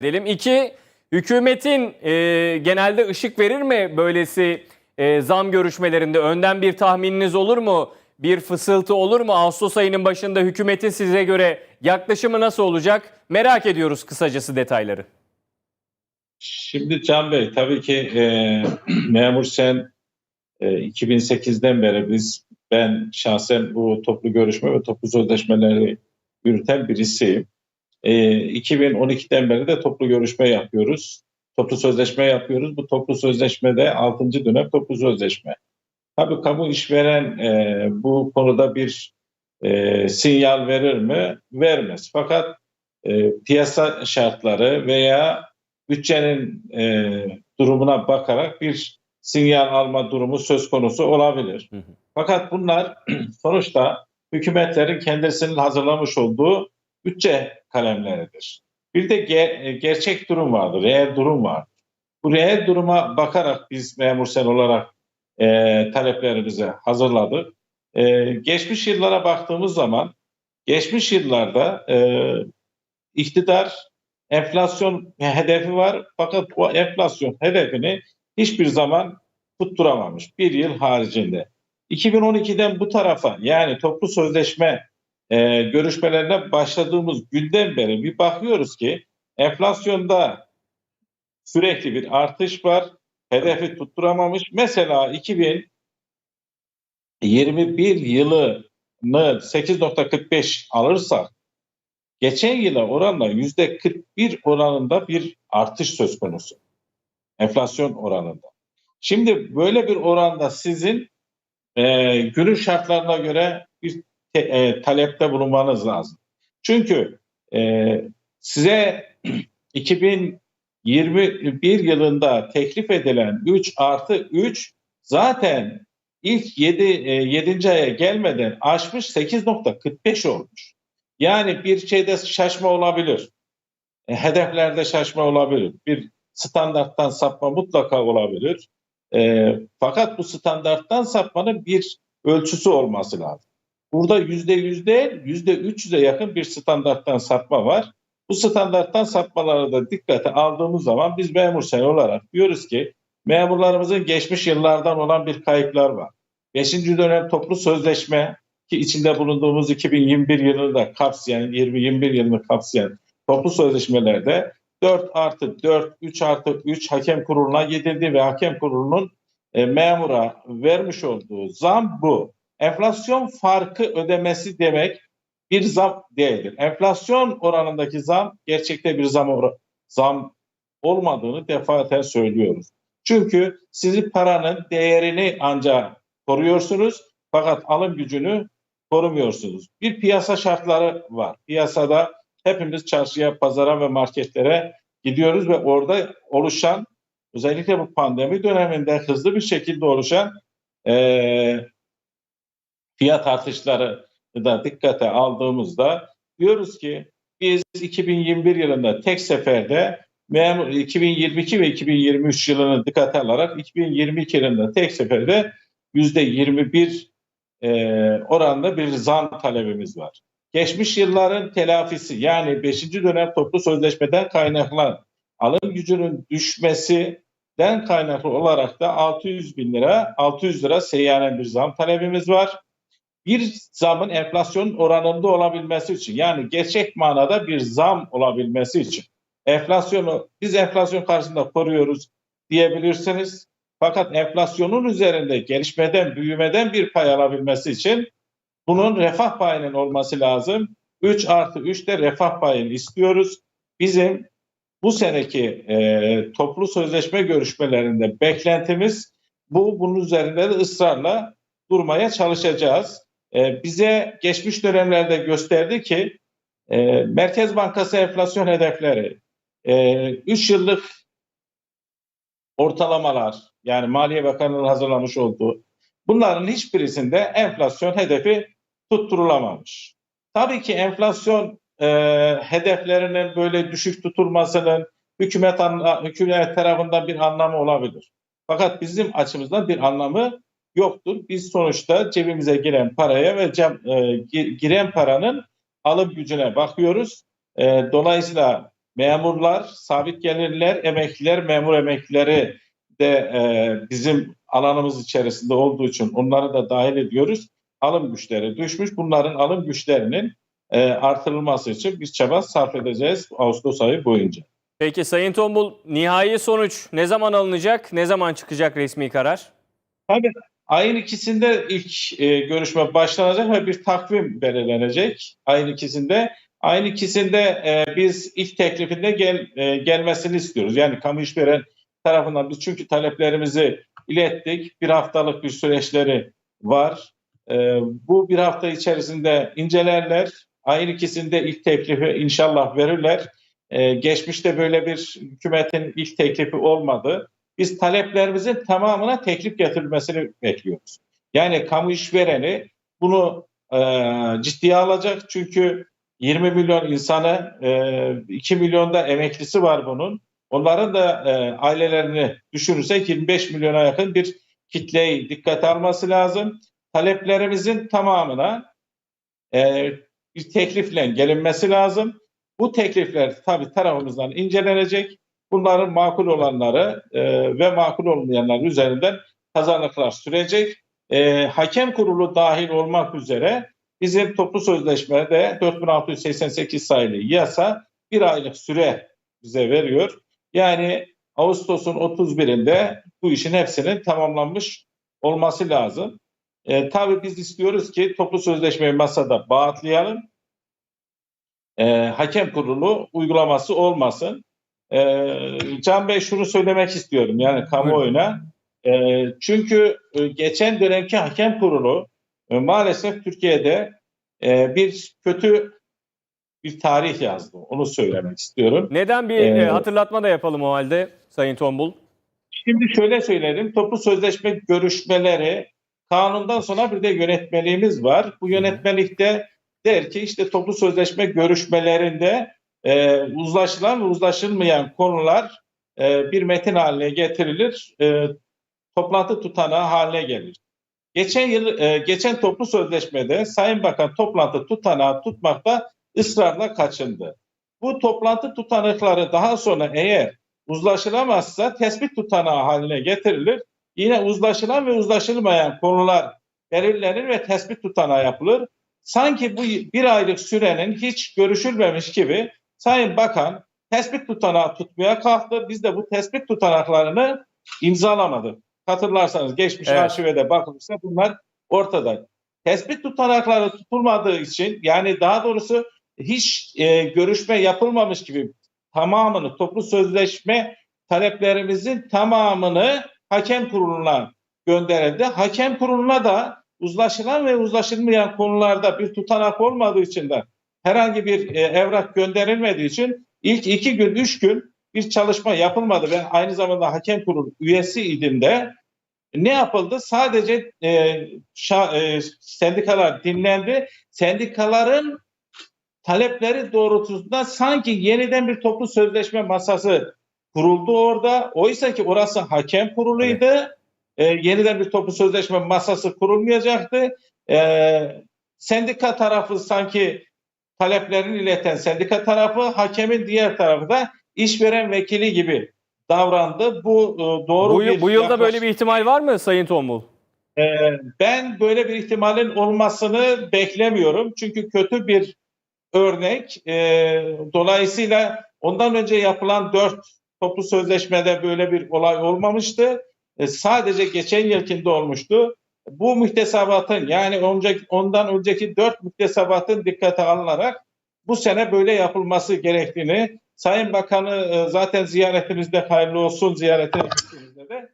edelim. İki, hükümetin e, genelde ışık verir mi böylesi e, zam görüşmelerinde? Önden bir tahmininiz olur mu? Bir fısıltı olur mu? Ağustos ayının başında hükümetin size göre yaklaşımı nasıl olacak? Merak ediyoruz kısacası detayları. Şimdi Can Bey tabii ki e, Memur Sen e, 2008'den beri biz ben şahsen bu toplu görüşme ve toplu sözleşmeleri yürüten birisiyim. E, 2012'den beri de toplu görüşme yapıyoruz. Toplu sözleşme yapıyoruz. Bu toplu sözleşmede 6. dönem toplu sözleşme. Tabii kamu işveren e, bu konuda bir e, sinyal verir mi? Vermez. Fakat e, piyasa şartları veya bütçenin e, durumuna bakarak bir sinyal alma durumu söz konusu olabilir. Hı hı. Fakat bunlar sonuçta hükümetlerin kendisinin hazırlamış olduğu bütçe kalemleridir. Bir de ge- e, gerçek durum vardır, reel durum vardır. Bu reel duruma bakarak biz memur sen olarak e, taleplerimizi hazırladık. E, geçmiş yıllara baktığımız zaman geçmiş yıllarda e, iktidar enflasyon hedefi var fakat o enflasyon hedefini hiçbir zaman tutturamamış bir yıl haricinde. 2012'den bu tarafa yani toplu sözleşme e, görüşmelerine başladığımız günden beri bir bakıyoruz ki enflasyonda sürekli bir artış var. Hedefi tutturamamış. Mesela 2021 yılını 8.45 alırsak geçen yıla oranla yüzde 41 oranında bir artış söz konusu. Enflasyon oranında. Şimdi böyle bir oranda sizin e, günün şartlarına göre bir e, talepte bulunmanız lazım. Çünkü e, size 2021 yılında teklif edilen 3 artı 3 zaten ilk 7, e, 7. aya gelmeden aşmış 8.45 olmuş. Yani bir şeyde şaşma olabilir. E, hedeflerde şaşma olabilir. Bir standarttan sapma mutlaka olabilir. E, fakat bu standarttan sapmanın bir ölçüsü olması lazım. Burada yüzde yüz değil, yüzde üç yüze yakın bir standarttan sapma var. Bu standarttan sapmaları da dikkate aldığımız zaman biz memur sen olarak diyoruz ki memurlarımızın geçmiş yıllardan olan bir kayıplar var. Beşinci dönem toplu sözleşme ki içinde bulunduğumuz 2021 yılını da kapsayan, 2021 yılını kapsayan toplu sözleşmelerde 4 artı 4, 3 artı 3 hakem kuruluna gidildi ve hakem kurulunun e, memura vermiş olduğu zam bu. Enflasyon farkı ödemesi demek bir zam değildir. Enflasyon oranındaki zam gerçekte bir zam, zam olmadığını defaten söylüyoruz. Çünkü sizi paranın değerini ancak koruyorsunuz fakat alım gücünü korumuyorsunuz. Bir piyasa şartları var. Piyasada hepimiz çarşıya, pazara ve marketlere gidiyoruz ve orada oluşan özellikle bu pandemi döneminde hızlı bir şekilde oluşan eee, fiyat artışları da dikkate aldığımızda diyoruz ki biz 2021 yılında tek seferde memur 2022 ve 2023 yılını dikkate alarak 2022 yılında tek seferde yüzde 21 e, oranda bir zam talebimiz var. Geçmiş yılların telafisi yani 5. dönem toplu sözleşmeden kaynaklanan alım gücünün düşmesinden kaynaklı olarak da 600 bin lira 600 lira seyyanen bir zam talebimiz var. Bir zamın enflasyon oranında olabilmesi için yani gerçek manada bir zam olabilmesi için enflasyonu biz enflasyon karşısında koruyoruz diyebilirsiniz. Fakat enflasyonun üzerinde gelişmeden, büyümeden bir pay alabilmesi için bunun refah payının olması lazım. 3 artı 3 de refah payını istiyoruz. Bizim bu seneki e, toplu sözleşme görüşmelerinde beklentimiz bu. Bunun üzerinde de ısrarla durmaya çalışacağız. E, bize geçmiş dönemlerde gösterdi ki e, Merkez Bankası enflasyon hedefleri 3 yıllık ortalamalar yani Maliye Bakanlığı'nın hazırlamış olduğu bunların hiçbirisinde enflasyon hedefi tutturulamamış. Tabii ki enflasyon e, hedeflerinin böyle düşük tutulmasının hükümet anla, hükümet tarafından bir anlamı olabilir. Fakat bizim açımızdan bir anlamı yoktur. Biz sonuçta cebimize giren paraya ve cem, e, gi- giren paranın alım gücüne bakıyoruz. E, dolayısıyla memurlar, sabit gelirler, emekliler, memur emeklileri de e, bizim alanımız içerisinde olduğu için onları da dahil ediyoruz. Alım güçleri düşmüş. Bunların alım güçlerinin e, artırılması için biz çaba sarf edeceğiz Ağustos ayı boyunca. Peki Sayın Tombul nihai sonuç ne zaman alınacak? Ne zaman çıkacak resmi karar? Ayın ikisinde ilk e, görüşme başlanacak ve bir takvim belirlenecek. Ayın ikisinde. Ayın ikisinde e, biz ilk teklifinde gel, e, gelmesini istiyoruz. Yani kamu işveren tarafından biz çünkü taleplerimizi ilettik. Bir haftalık bir süreçleri var. E, bu bir hafta içerisinde incelerler. Ayın ikisinde ilk teklifi inşallah verirler. E, geçmişte böyle bir hükümetin ilk teklifi olmadı biz taleplerimizin tamamına teklif getirilmesini bekliyoruz. Yani kamu işvereni bunu e, ciddiye alacak çünkü 20 milyon insanı, e, 2 milyon da emeklisi var bunun. Onların da e, ailelerini düşünürsek 25 milyona yakın bir kitleyi dikkate alması lazım. Taleplerimizin tamamına e, bir teklifle gelinmesi lazım. Bu teklifler tabii tarafımızdan incelenecek bunların makul olanları e, ve makul olmayanlar üzerinden kazanıklar sürecek. E, hakem kurulu dahil olmak üzere bizim toplu sözleşmede 4688 sayılı yasa bir aylık süre bize veriyor. Yani Ağustos'un 31'inde bu işin hepsinin tamamlanmış olması lazım. E, tabii biz istiyoruz ki toplu sözleşmeyi masada bağıtlayalım. E, hakem kurulu uygulaması olmasın. Ee, Can Bey şunu söylemek istiyorum yani kamuoyuna. Ee, çünkü e, geçen dönemki hakem kurulu e, maalesef Türkiye'de e, bir kötü bir tarih yazdı. Onu söylemek istiyorum. Neden bir Ee, hatırlatma da yapalım o halde Sayın Tombul? Şimdi şöyle söyledim. Toplu sözleşme görüşmeleri kanundan sonra bir de yönetmeliğimiz var. Bu yönetmelikte der ki işte toplu sözleşme görüşmelerinde e, uzlaşılan ve uzlaşılmayan konular e, bir metin haline getirilir, e, toplantı tutanağı haline gelir. Geçen yıl, e, geçen toplu sözleşmede Sayın Bakan toplantı tutanağı tutmakta ısrarla kaçındı. Bu toplantı tutanakları daha sonra eğer uzlaşılamazsa tespit tutanağı haline getirilir. Yine uzlaşılan ve uzlaşılmayan konular belirlenir ve tespit tutanağı yapılır. Sanki bu bir aylık sürenin hiç görüşülmemiş gibi Sayın Bakan tespit tutanağı tutmaya kalktı. Biz de bu tespit tutanaklarını imzalamadık. Hatırlarsanız geçmiş Evet. arşive de bakılırsa bunlar ortada. Tespit tutanakları tutulmadığı için yani daha doğrusu hiç e, görüşme yapılmamış gibi tamamını toplu sözleşme taleplerimizin tamamını hakem kuruluna gönderildi. Hakem kuruluna da uzlaşılan ve uzlaşılmayan konularda bir tutanak olmadığı için de herhangi bir e, evrak gönderilmediği için ilk iki gün, üç gün bir çalışma yapılmadı. Ben aynı zamanda hakem kurulu üyesi idim de ne yapıldı? Sadece e, şa, e, sendikalar dinlendi. Sendikaların talepleri doğrultusunda sanki yeniden bir toplu sözleşme masası kuruldu orada. Oysa ki orası hakem kuruluydu. E, yeniden bir toplu sözleşme masası kurulmayacaktı. E, sendika tarafı sanki taleplerini ileten sendika tarafı, hakemin diğer tarafı da işveren vekili gibi davrandı. Bu e, doğru Bu, bir bu yılda yaklaşım. böyle bir ihtimal var mı Sayın Tombul? Ee, ben böyle bir ihtimalin olmasını beklemiyorum. Çünkü kötü bir örnek. Ee, dolayısıyla ondan önce yapılan dört toplu sözleşmede böyle bir olay olmamıştı. Sadece geçen yılkinde olmuştu. Bu mühtesabatın yani önceki, ondan önceki dört mühtesabatın dikkate alınarak bu sene böyle yapılması gerektiğini Sayın Bakanı e, zaten ziyaretimizde hayırlı olsun ziyaretine gittiğimizde de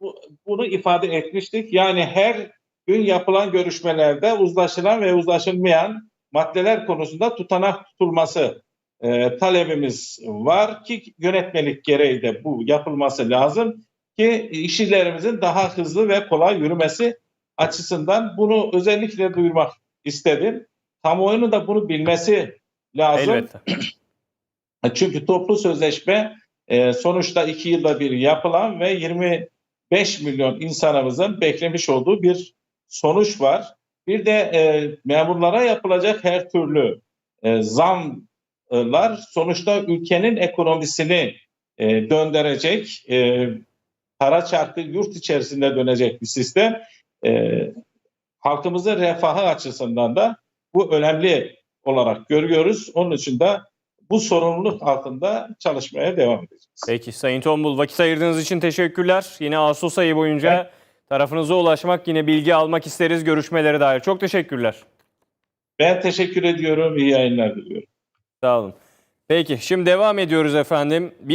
bu, bunu ifade etmiştik. Yani her gün yapılan görüşmelerde uzlaşılan ve uzlaşılmayan maddeler konusunda tutanak tutulması e, talebimiz var ki yönetmelik gereği de bu yapılması lazım ki işçilerimizin daha hızlı ve kolay yürümesi açısından bunu özellikle duyurmak istedim. Kamuoyunun da bunu bilmesi lazım. Elbette. Çünkü toplu sözleşme e, sonuçta iki yılda bir yapılan ve 25 milyon insanımızın beklemiş olduğu bir sonuç var. Bir de e, memurlara yapılacak her türlü e, zam zamlar sonuçta ülkenin ekonomisini e, döndürecek, e, para çarkı yurt içerisinde dönecek bir sistem. E, halkımızın refahı açısından da bu önemli olarak görüyoruz. Onun için de bu sorumluluk altında çalışmaya devam edeceğiz. Peki Sayın Tombul vakit ayırdığınız için teşekkürler. Yine Ağustos ayı boyunca tarafınıza ulaşmak yine bilgi almak isteriz görüşmelere dair. Çok teşekkürler. Ben teşekkür ediyorum. İyi yayınlar diliyorum. Sağ olun. Peki şimdi devam ediyoruz efendim. Bir